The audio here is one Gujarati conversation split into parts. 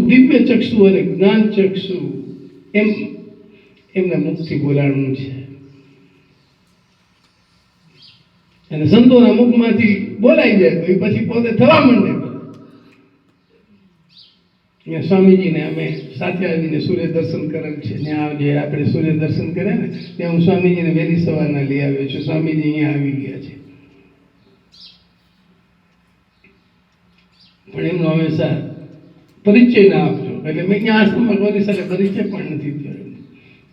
દિવ્ય ચક્ષુ અને જ્ઞાન ચક્ષુ એમ એમના મુખથી બોલાણું છે. અને સંતોના મુખમાંથી બોલાઈ જાય પછી પોતે થવા માંડે. અહીંયા સ્વામીજીને અમે સાથે આવીને સૂર્ય દર્શન કરેલ છે. ત્યાં જે આપણે સૂર્ય દર્શન કરે ને, ત્યાં હું સ્વામીજીને વહેલી સવારના લઈ આવ્યો છું. સ્વામીજી અહીંયા આવી ગયા છે. પણ એમનો હંમેશા પરિચય ના આપજો. એટલે મેં અહીંયા આશ્રમમાં કોની સાથે પરિચય પણ નથી થયો.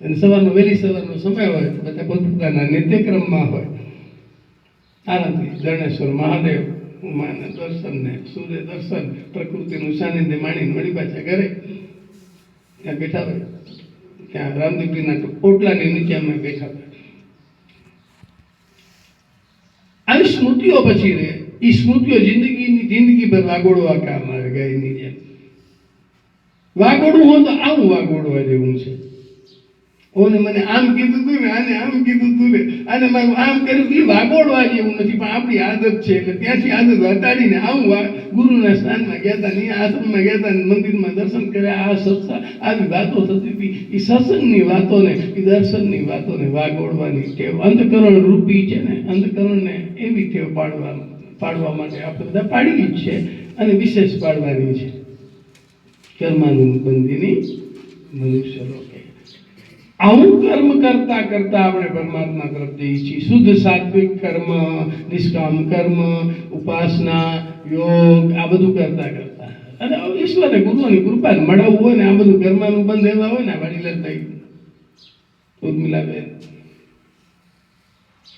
અને સવારનો, વહેલી સવારનો સમય હોય તો બધા પોતપોતાના નિત્યક્રમમાં હોય. આનંદથી ધરણેશ્વર, મહાદેવ, ઉમાના દર્શન ને સૂર્ય દર્શન, પ્રકૃતિનું સાનિધ્ય માણીને વળી પાછા ઘરે ત્યાં બેઠા હોય. ત્યાં રામદેવજીના ઓટલાની નીચે અમે બેઠા હોય. આવી સ્મૃતિઓ પછી રહે. એ સ્મૃતિઓ જિંદગીની જિંદગી ભર વાગોળવા કામ આવે, ગાયની જેમ. વાગોડવું હોય તો આવું વાગોડવા જેવું છે. ઓને મને આમ કીધું તું ને, આને આમ કીધું તું ને, આને મારું આમ કર્યું એ વાગોડવા જેવું નથી, પણ આપણી આદત છે. એટલે ત્યાંથી આદત હટાડીને આવું ગુરુના સ્થાનમાં ગયા હતા ને આશ્રમમાં ગયા હતા ને, મંદિરમાં દર્શન કર્યા. આ સત્સંગ આવી વાતો થતી હતી. એ સત્સંગની વાતોને, એ દર્શનની વાતોને વાગોડવાની ટેવ અંતકરણ રૂપી છે ને અંતકરણને એવી ટેવ પાડવા પાડવા માટે આપણે બધા પાડી જ છે અને વિશેષ પાડવાની છે. કર્માનું બંધીની મનુષ્ય લોકે આવું કર્મ કરતા કરતા આપણે પરમાત્મા તરફ જઈએ છીએ. શુદ્ધ સાત્વિક કર્મ, નિષ્કામ કર્મ, ઉપાસના, યોગ, આ બધું કરતા કરતા. અને ઈશ્વરે ગુરુની કૃપા મળવું હોય ને આ બધું કર્માનું બંધ એવા હોય ને વડીલ થઈ ઉર્મિલાબેન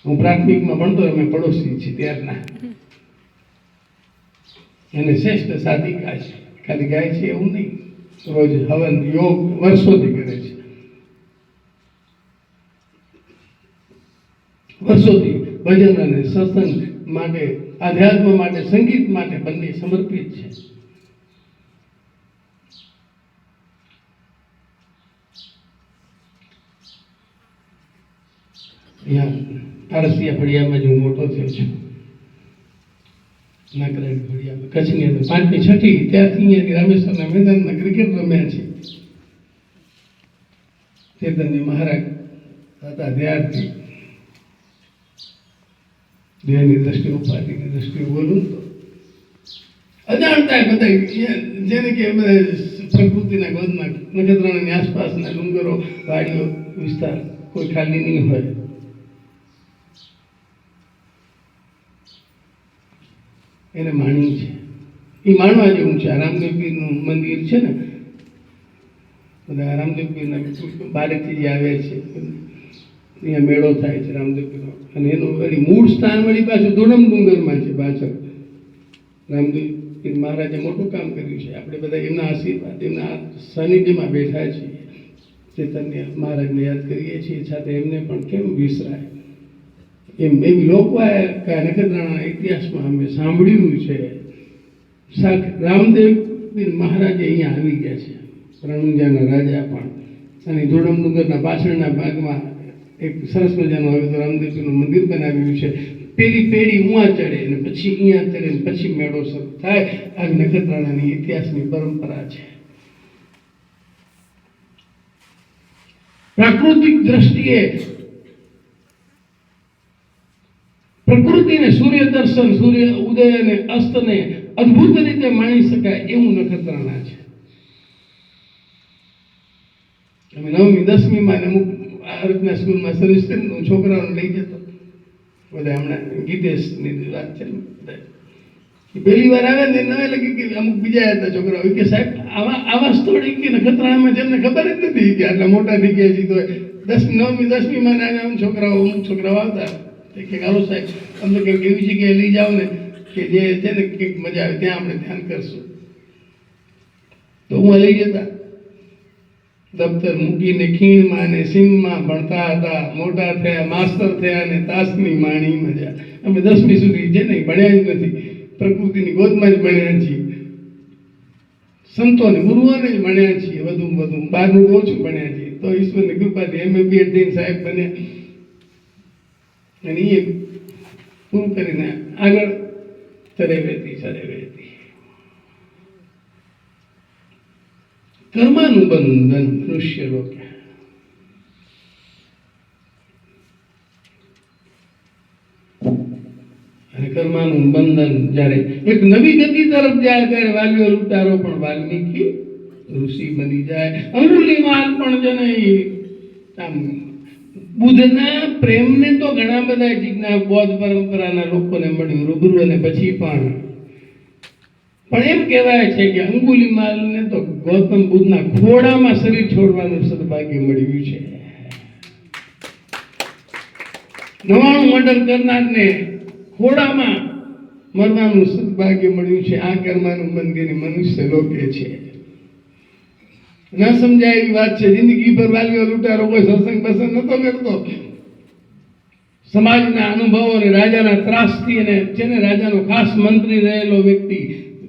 હું પ્રાથમિકમાં ભણતો અમે પડોશી છીએ ત્યારના. એને શ્રેષ્ઠ સાધિકા છે. ખાલી ગાય છે એવું નહીં. રોજ હવન યોગ વર્ષોથી કરે છે. વર્ષોથી ભજન અને સત્સંગ માટે, આધ્યાત્મ માટે, સંગીત માટે બંને સમર્પિત છે. અહીંયા પારસિયા ફળિયામાં જ હું મોટો થયો છું. નાગરાજ ફળિયામાં કચ્છની અંદર પાંચમી છઠ્ઠી, ત્યારથી અહીંયા રામેશ્વરના મેદાનમાં ક્રિકેટ રમ્યા છે. ચેતનજી મહારાજ હતા ત્યારથી. દેહની દ્રષ્ટિએ ઉપાધિની દ્રષ્ટિએ બોલું તો. અજાણતા બધા જેને કે પ્રકૃતિના ગોદમાં નખત્રાણાની આસપાસના ડુંગરો, વાડીઓ, વિસ્તાર કોઈ ખાલી નહીં હોય. એને માણી છે. એ માણવા જેવું છે. આરામદેવગીરનું મંદિર છે ને? બધા આરામદેવગીરના બારેથી જે આવ્યા છે અહીંયા મેળો થાય છે રામદેવગીરનો અને એનું વળી મૂળ સ્થાન વળી પાછું ધોળમ ડુંગરમાં છે પાછળ. રામદેવ પીર મહારાજે મોટું કામ કર્યું છે. આપણે બધા એમના આશીર્વાદ, એમના સાનિધ્યમાં બેઠા છીએ. ચેતન્ય મહારાજને યાદ કરીએ છીએ. સાથે એમને પણ કેમ વિસરાય? એમ એમ લોકવાયકા નખત્રાણા ઇતિહાસમાં અમે સાંભળ્યું છે. રામદેવ મહારાજે અહીંયા આવી ગયા છે. રણુંજાના રાજા પણ. અને ધોળમનગરના પાછળના ભાગમાં એક સરસ મજાનું હવે તો રામદેવજીનું મંદિર બનાવ્યું છે. પેલી પેઢી ઉવા ચડે અને પછી અહીંયા ચડે ને પછી મેળો શરૂ થાય. આ નખત્રાણાની ઇતિહાસની પરંપરા છે. પ્રાકૃતિક દ્રષ્ટિએ પ્રકૃતિને સૂર્ય દર્શન સૂર્ય ઉદય અને અસ્તને અદ્ભુત રીતે માણી શકાય એવું નખત્રાણા છે. અમે નવમી, દસમીમાં અમુક આ રીતના સ્કૂલમાં સર્વિસ કરીને છોકરાઓને લઈ જતો. બધા હમણાં ગીતેશની વાત છે પહેલી વાર આવે ને નવે લગી કે અમુક બીજા હતા છોકરાઓ. કે સાહેબ, આવા આવા સ્થળ કે નખત્રાણામાં જેમને ખબર જ નથી કે આટલા મોટા થઈ ગયા છે તો દસ નવમી, દસમીમાં નાના છોકરાઓ અમુક છોકરાઓ આવતા. કે આવો સાહેબ, અમને કંઈક એવી જગ્યાએ લઈ જાઓ ને, કે જે છે ને કંઈક મજા આવે, ત્યાં આપણે ધ્યાન કરશું. તો હું લઈ જતા. દફતર મૂકીને ખીણમાં ને સીમમાં ભણતા હતા, મોટા થયા, માસ્તર થયા અને તાસની માણી મજા. અમે દસમી સુધી છે ને, ભણ્યા જ નથી. પ્રકૃતિની ગોદમાં જ ભણ્યા છીએ. સંતોને ગુરુઓને જ ભણ્યા છીએ વધુ. વધુ બહારનું ઓછું ભણ્યા છીએ. તો ઈશ્વરની કૃપાથી એમ બી સાહેબ બન્યા. અને એ પૂરું કરીને આગળ ચરે વહેતી ચરે વહેતી. કર્માનું બંધન મનુષ્ય લોકે. અને કર્માનું બંધન જ્યારે એક નવી ગતિ તરફ જાય, ત્યારે વાલીઓ લૂંટારો પણ વાલ્મીકી ઋષિ બની જાય. અનુલિમાન પણ ને આમ બુદ્ધના પ્રેમને તો ઘણા બધા જીજ્ઞા બૌદ્ધ પરંપરાના લોકોને મળ્યું, રૂબરૂ અને પછી પણ. પણ એમ કહેવાય છે કે અંગુલીમાલને તો ગૌતમ બુદ્ધના ખોડામાં શરીર છોડવાનું સદભાગ્ય મળ્યું છે. નવાણું મંડળ કરનારને ખોડામાં મરવાનું સદભાગ્ય મળ્યું છે. આ કર્માનું મંદિર મનુષ્ય લોકે છે. ન સમજાય એવી વાત છે. જિંદગી પર વાલીઓ લૂંટારો કોઈ સત્સંગ પસંદ નતો કરતો. સમાજના અનુભવો અને રાજાના ત્રાસથી અને છે રાજાનો ખાસ મંત્રી રહેલો વ્યક્તિ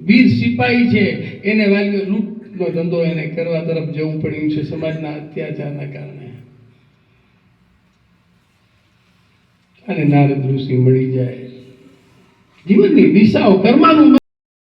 વીર સિપાહી છે, એને વાલીઓ લૂંટનો ધંધો એને કરવા તરફ જવું પડ્યું છે સમાજના અત્યાચારના કારણે. અને નારદ ઋષિ મળી જાય. જીવનની દિશાઓ કર્માનું